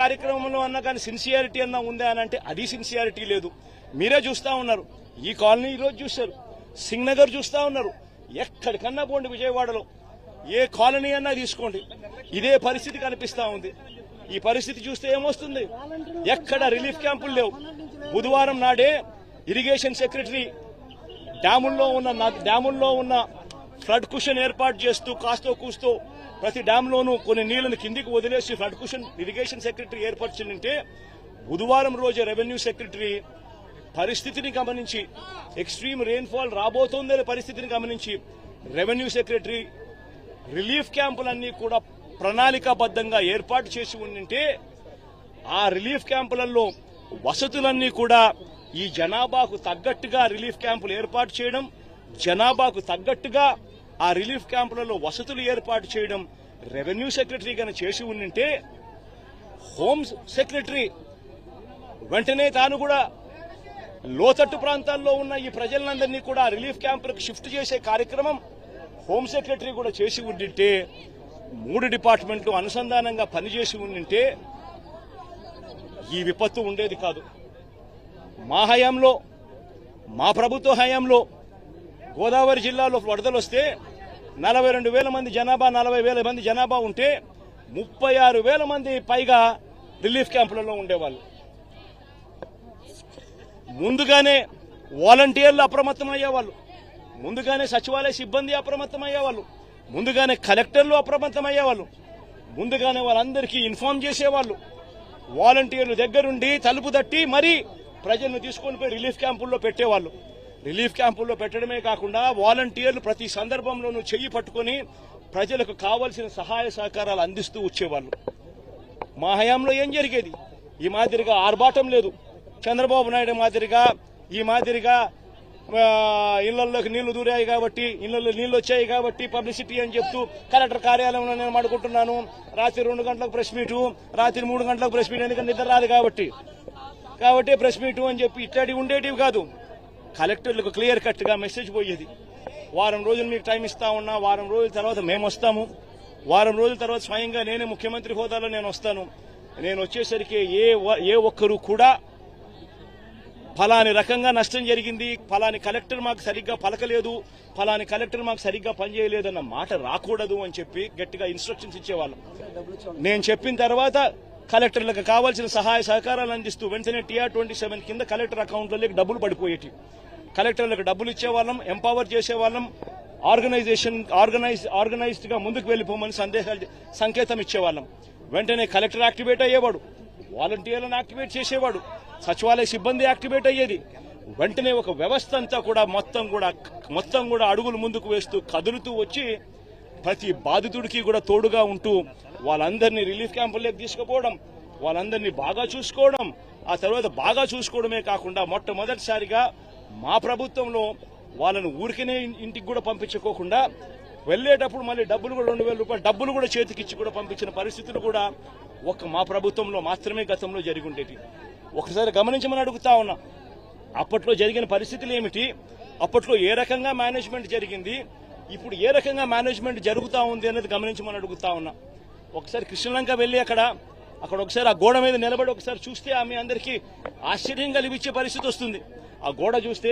కార్యక్రమంలో అన్నా కానీ సిన్సియారిటీ అన్నా ఉందా అని అంటే అది సిన్సియారిటీ లేదు. మీరే చూస్తా ఉన్నారు. ఈ కాలనీ ఈరోజు చూశారు. సింగ్ నగర్ చూస్తా ఉన్నారు. ఎక్కడికన్నా పోండి విజయవాడలో. ఏ కాలనీ అన్నా తీసుకోండి. ఇదే పరిస్థితి కనిపిస్తా ఉంది. ఈ పరిస్థితి చూస్తే ఏమొస్తుంది? ఎక్కడ రిలీఫ్ క్యాంపులు లేవు. బుధవారం నాడే ఇరిగేషన్ సెక్రటరీ డ్యాముల్లో ఉన్న డ్యాముల్లో ఉన్న ఫ్లడ్ కుషన్ ఏర్పాటు చేస్తూ కాస్తో కూస్తూ ప్రతి డ్యాంలోనూ కొన్ని నీళ్ళను కిందికి వదిలేసి ఫ్లడ్ కుషన్ ఇరిగేషన్ సెక్రటరీ ఏర్పరచిందంటే బుధవారం రోజు రెవెన్యూ సెక్రటరీ పరిస్థితిని గమనించి ఎక్స్ట్రీమ్ రెయిన్ఫాల్ రాబోతోందనే పరిస్థితిని గమనించి రెవెన్యూ సెక్రటరీ రిలీఫ్ క్యాంపులన్నీ కూడా ప్రణాళికాబద్ధంగా ఏర్పాటు చేసి ఉండింటే ఆ రిలీఫ్ క్యాంపులలో వసతులన్నీ కూడా ఈ జనాభాకు తగ్గట్టుగా రిలీఫ్ క్యాంపులు ఏర్పాటు చేయడం జనాభాకు తగ్గట్టుగా ఆ రిలీఫ్ క్యాంపులలో వసతులు ఏర్పాటు చేయడం రెవెన్యూ సెక్రటరీ గాని చేసి ఉండింటే హోమ్ సెక్రటరీ వెంటనే తాను కూడా లోతట్టు ప్రాంతాల్లో ఉన్న ఈ ప్రజలందరినీ కూడా రిలీఫ్ క్యాంపులకు షిఫ్ట్ చేసే కార్యక్రమం హోమ్ సెక్రటరీ కూడా చేసి ఉండింటే మూడు డిపార్ట్మెంట్లు అనుసంధానంగా పనిచేసి ఉండింటే ఈ విపత్తు ఉండేది కాదు. మా హయాంలో మా ప్రభుత్వ హయాంలో గోదావరి జిల్లాలో వరదలు వస్తే నలభై రెండు వేల మంది జనాభా నలభై వేల మంది జనాభా ఉంటే ముప్పై ఆరు వేల మంది పైగా రిలీఫ్ క్యాంపులలో ఉండేవాళ్ళు. ముందుగానే వాలంటీర్లు అప్రమత్తం అయ్యేవాళ్ళు ముందుగానే సచివాలయ సిబ్బంది అప్రమత్తం అయ్యేవాళ్ళు ముందుగానే కలెక్టర్లు అప్రమత్తం అయ్యేవాళ్ళు ముందుగానే వాళ్ళందరికీ ఇన్ఫార్మ్ చేసేవాళ్ళు. వాలంటీర్లు దగ్గరుండి తలుపు తట్టి మరీ ప్రజలను తీసుకొని పోయి రిలీఫ్ క్యాంపుల్లో పెట్టేవాళ్ళు. రిలీఫ్ క్యాంపుల్లో పెట్టడమే కాకుండా వాలంటీర్లు ప్రతి సందర్భంలోనూ చెయ్యి పట్టుకొని ప్రజలకు కావలసిన సహాయ సహకారాలు అందిస్తూ వచ్చేవాళ్ళు. మా హయాంలో ఏం జరిగేది? ఈ మాదిరిగా ఆర్భాటం లేదు. చంద్రబాబు నాయుడు మాదిరిగా ఈ మాదిరిగా ఇళ్ళలోకి నీళ్ళు దూరాయి కాబట్టి ఇళ్ళలో నీళ్ళు వచ్చాయి కాబట్టి పబ్లిసిటీ అని చెప్తూ కలెక్టర్ కార్యాలయంలో నేను మాడుకుంటున్నాను. రాత్రి రెండు గంటలకు ప్రెస్ మీటు రాత్రి మూడు గంటలకు ప్రెస్ మీట్ ఎందుకంటే నిద్ర రాదు కాబట్టి. కాబట్టి ప్రెస్ మీటు అని చెప్పి ఇట్లాంటివి ఉండేటివి కాదు. కలెక్టర్లకు క్లియర్ కట్గా మెసేజ్ పోయేది. వారం రోజులు మీకు టైం ఇస్తా ఉన్నా వారం రోజుల తర్వాత మేము వస్తాము. వారం రోజుల తర్వాత స్వయంగా నేనే ముఖ్యమంత్రి హోదాలో నేను వస్తాను. నేను వచ్చేసరికి ఏ ఏ ఒక్కరు కూడా ఫలాని రకంగా నష్టం జరిగింది. ఫలాని కలెక్టర్ మాకు సరిగ్గా పలకలేదు. ఫలాని కలెక్టర్ మాకు సరిగ్గా పనిచేయలేదు అన్న మాట రాకూడదు అని చెప్పి గట్టిగా ఇన్స్ట్రక్షన్స్ ఇచ్చేవాళ్ళం. నేను చెప్పిన తర్వాత కలెక్టర్లకు కావాల్సిన సహాయ సహకారాలు అందిస్తూ వెంటనే టీఆర్ ట్వంటీ సెవెన్ కింద కలెక్టర్ అకౌంట్లలోకి డబ్బులు పడిపోయేటివి కలెక్టర్లకు డబ్బులు ఇచ్చేవాళ్ళం ఎంపవర్ చేసేవాళ్ళం ఆర్గనైజేషన్ ఆర్గనైజ్ ఆర్గనైజ్డ్గా ముందుకు వెళ్ళిపోమని సందేశాలు సంకేతం ఇచ్చేవాళ్ళం. వెంటనే కలెక్టర్ యాక్టివేట్ అయ్యేవాడు వాలంటీర్లను యాక్టివేట్ చేసేవాడు సచివాలయ సిబ్బంది యాక్టివేట్ అయ్యేది. వెంటనే ఒక వ్యవస్థ అంతా కూడా మొత్తం కూడా మొత్తం కూడా అడుగులు ముందుకు వేస్తూ కదులుతూ వచ్చి ప్రతి బాధితుడికి కూడా తోడుగా ఉంటూ వాళ్ళందరినీ రిలీఫ్ క్యాంపుల్లోకి తీసుకుపోవడం వాళ్ళందరినీ బాగా చూసుకోవడం ఆ తర్వాత బాగా చూసుకోవడమే కాకుండా మొట్టమొదటిసారిగా మా ప్రభుత్వంలో వాళ్ళను ఊరికనే ఇంటికి కూడా పంపించుకోకుండా వెళ్ళేటప్పుడు మళ్ళీ డబ్బులు కూడా రెండు వేల రూపాయలు డబ్బులు కూడా చేతికిచ్చి కూడా పంపించిన పరిస్థితులు కూడా ఒక మా ప్రభుత్వంలో మాత్రమే గతంలో జరిగి ఉండేవి ఒకసారి గమనించమని అడుగుతా ఉన్నా. అప్పట్లో జరిగిన పరిస్థితులు ఏమిటి? అప్పట్లో ఏ రకంగా మేనేజ్మెంట్ జరిగింది? ఇప్పుడు ఏ రకంగా మేనేజ్మెంట్ జరుగుతా ఉంది అనేది గమనించమని అడుగుతా ఉన్నా. ఒకసారి కృష్ణలంక వెళ్ళి అక్కడ అక్కడ ఒకసారి ఆ గోడ మీద నిలబడి ఒకసారి చూస్తే ఆమె అందరికీ ఆశ్చర్యం కలిగించే పరిస్థితి వస్తుంది. ఆ గోడ చూస్తే